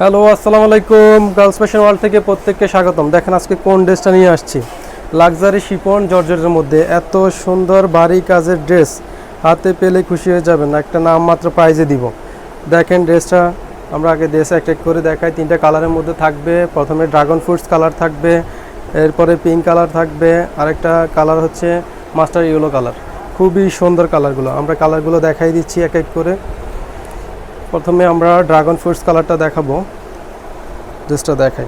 Hello, আসসালামু আলাইকুম। Girls fashion world থেকে প্রত্যেককে স্বাগতম। দেখেন আজকে কোন ড্রেসটা নিয়ে আসছি? লাক্সারি শিপন জর্জেটের মধ্যে। এত সুন্দর বাড়ি কাজের ড্রেস। হাতে পেলে খুশি হয়ে যাবেন। একটা নাম মাত্র প্রাইজে দিব। দেখেন ড্রেসটা। আমরা আগে ড্রেস এক এক করে দেখাই। তিনটা কালারের মধ্যে থাকবে। প্রথমে ড্রাগন ফ্রুটস কালার থাকবে। এরপরে পিঙ্ক কালার থাকবে। আরেকটা কালার হচ্ছে মাস্টার ইয়েলো কালার। খুবই সুন্দর কালারগুলো। আমরা কালারগুলো দেখাই দিচ্ছি এক এক করে। প্রথমে আমরা ড্রাগন ফ্রুটস কালারটা দেখাবো। ড্রেসটা দেখাই।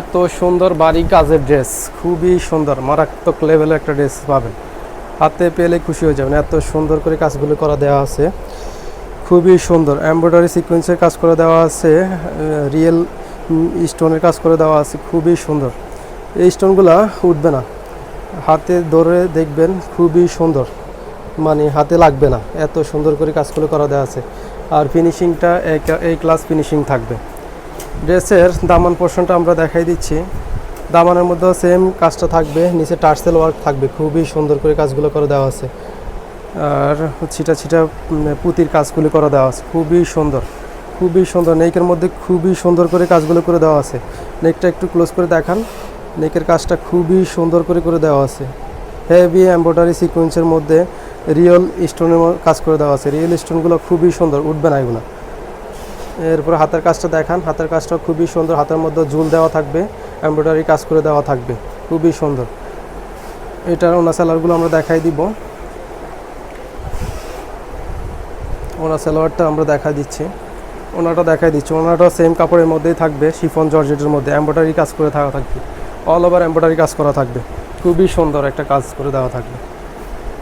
এত সুন্দর বাড়ি, কাজের ড্রেস খুবই সুন্দর, মারাত্মক লেভেলের একটা ড্রেস পাবেন। হাতে পেলে খুশি হয়ে যাবেন। এত সুন্দর করে কাজগুলো করা দেওয়া আছে। খুবই সুন্দর। এমব্রয়ডারি সিকোয়েন্সের কাজ করে দেওয়া আছে। রিয়েল স্টোনের কাজ করে দেওয়া আছে। খুবই সুন্দর। এই স্টোনগুলা উঠবে না। হাতে ধরে দেখবেন খুবই সুন্দর। মানে হাতে লাগবে না। এত সুন্দর করে কাজগুলো করা দেওয়া আছে। আর ফিনিশিংটা এই ক্লাস ফিনিশিং থাকবে। ড্রেসের দামান পোর্শনটা আমরা দেখাই দিচ্ছি। দামানের মধ্যেও সেম কাজটা থাকবে। নিচে টার্সেল ওয়ার্ক থাকবে। খুবই সুন্দর করে কাজগুলো করে দেওয়া আছে। আর ছিটা ছিটা পুঁতির কাজগুলো করে দেওয়া আছে। খুবই সুন্দর। খুবই সুন্দর। নেকের মধ্যে খুবই সুন্দর করে কাজগুলো করে দেওয়া আছে। নেকটা একটু ক্লোজ করে দেখান। নেকের কাজটা খুবই সুন্দর করে করে দেওয়া আছে। হেভি এমব্রয়ডারি সিকোয়েন্সের মধ্যে রিয়েল স্টোনের কাজ করে দেওয়া আছে। রিয়েল স্টোনগুলো খুবই সুন্দর, উঠবে না এগুলো। এরপর হাতের কাজটা দেখান। হাতের কাজটা খুবই সুন্দর। হাতের মধ্যে ঝুল দেওয়া থাকবে এমব্রয়ডারি কাজ করে দেওয়া থাকবে। খুবই সুন্দর। এটার ওনা সেলারগুলো আমরা দেখাই দিব। ওনা সেলোয়ারটা আমরা দেখা দিচ্ছি। ওনাটা দেখাই দিচ্ছি। ওনাটা সেম কাপড়ের মধ্যেই থাকবে শিফন জর্জেটের মধ্যে। এমব্রয়ডারি কাজ করে থাকা থাকবে। অল ওভার এমব্রয়ডারি কাজ করা থাকবে। খুবই সুন্দর একটা কাজ করে দেওয়া থাকবে।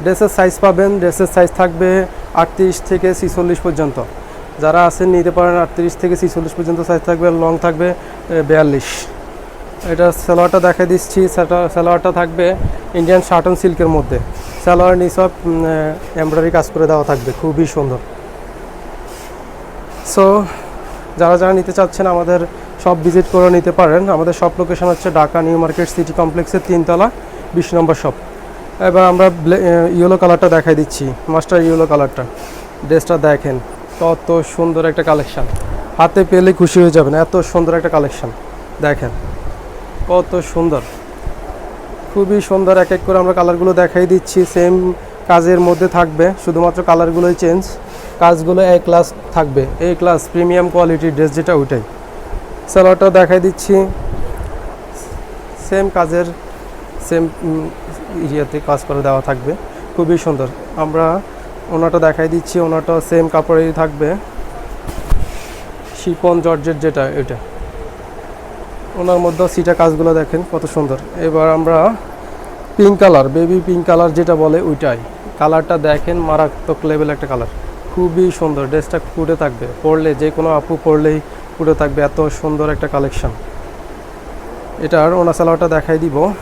ড্রেসের সাইজ পাবেন, ড্রেসের সাইজ থাকবে আটত্রিশ থেকে ছিচল্লিশ পর্যন্ত। যারা আছেন, নিতে পারেন, আটত্রিশ থেকে ছিচল্লিশ পর্যন্ত সাইজ থাকবে লং থাকবে বিয়াল্লিশ। এটা সালোয়ারটা দেখাই দিচ্ছি সালোয়ারটা থাকবে ইন্ডিয়ান শার্টন সিল্কের মধ্যে। সালোয়ার নিসব এমব্রয়ডারি কাজ করে দেওয়া থাকবে, খুবই সুন্দর। সো যারা যারা নিতে চাচ্ছেন, আমাদের সব ভিজিট করে নিতে পারেন। আমাদের সব লোকেশন হচ্ছে ঢাকা নিউ মার্কেট সিটি কমপ্লেক্সের তিনতলা, বিশ নম্বর শপ এবার আমরা ইয়েলো কালারটা দেখাই দিচ্ছি। মাস্টার ইয়েলো কালারটা ড্রেসটা দেখেন, কত সুন্দর একটা কালেকশান হাতে পেলে খুশি হয়ে যাবেন, এত সুন্দর একটা কালেকশান দেখেন, কত সুন্দর। খুবই সুন্দর এক এক করে আমরা কালারগুলো দেখাই দিচ্ছি সেম কাজের মধ্যে থাকবে, শুধুমাত্র কালারগুলোই চেঞ্জ কাজগুলো এ ক্লাস থাকবে। এ ক্লাস প্রিমিয়াম কোয়ালিটির ড্রেস যেটা ওইটাই। সালোয়ারটা দেখাই দিচ্ছি। সেম কাজের সেম ইয়েতে কাজ করে দেওয়া থাকবে। খুবই সুন্দর। আমরা ওনাটা দেখাই দিচ্ছি, ওনাটা সেম কাপড়েই থাকবে। শিপন জর্জের যেটা, এটা। ওনার মধ্যে সিটা কাজগুলো দেখেন, কত সুন্দর। এবার আমরা pink colour baby pink colour যেটা বলে ওইটাই। কালারটা দেখেন, মারাত্মক লেভেল একটা কালার খুবই সুন্দর ড্রেসটা ফুটে থাকবে। পরলে যে কোনো আপু পরলেই ফুটে থাকবে, এত সুন্দর একটা কালেকশন এটার ওনা সালোয়ারটা দেখাই দিব।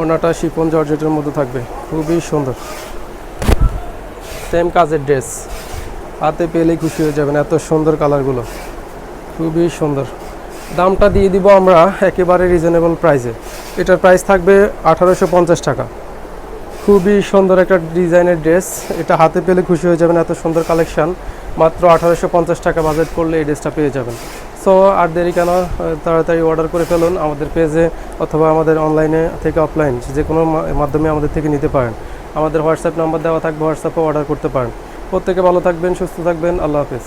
ওনাটা শিপন জর্জেটের মধ্যে থাকবে। খুবই সুন্দর। সেম কাজের ড্রেস হাতে পেলেই খুশি হয়ে যাবেন এত সুন্দর কালারগুলো। খুবই সুন্দর। দামটা দিয়ে দিব আমরা একেবারে রিজনেবল প্রাইসে এটার প্রাইস থাকবে আঠারোশো পঞ্চাশ টাকা। খুবই সুন্দর একটা ডিজাইনের ড্রেস এটা হাতে পেলে খুশি হয়ে যাবেন এত সুন্দর কালেকশান মাত্র আঠারোশো পঞ্চাশ টাকা বাজেট করলে এই ড্রেসটা পেয়ে যাবেন। সো আর দেরি কেন তাড়াতাড়ি অর্ডার করে ফেলুন আমাদের পেজে অথবা আমাদের অনলাইনে থেকে অফলাইন যে কোনো মাধ্যমে আমাদের থেকে নিতে পারেন। আমাদের হোয়াটসঅ্যাপ নাম্বার দেওয়া থাকবে হোয়াটসঅ্যাপে অর্ডার করতে পারেন। প্রত্যেকে ভালো থাকবেন, সুস্থ থাকবেন, আল্লাহ হাফিজ।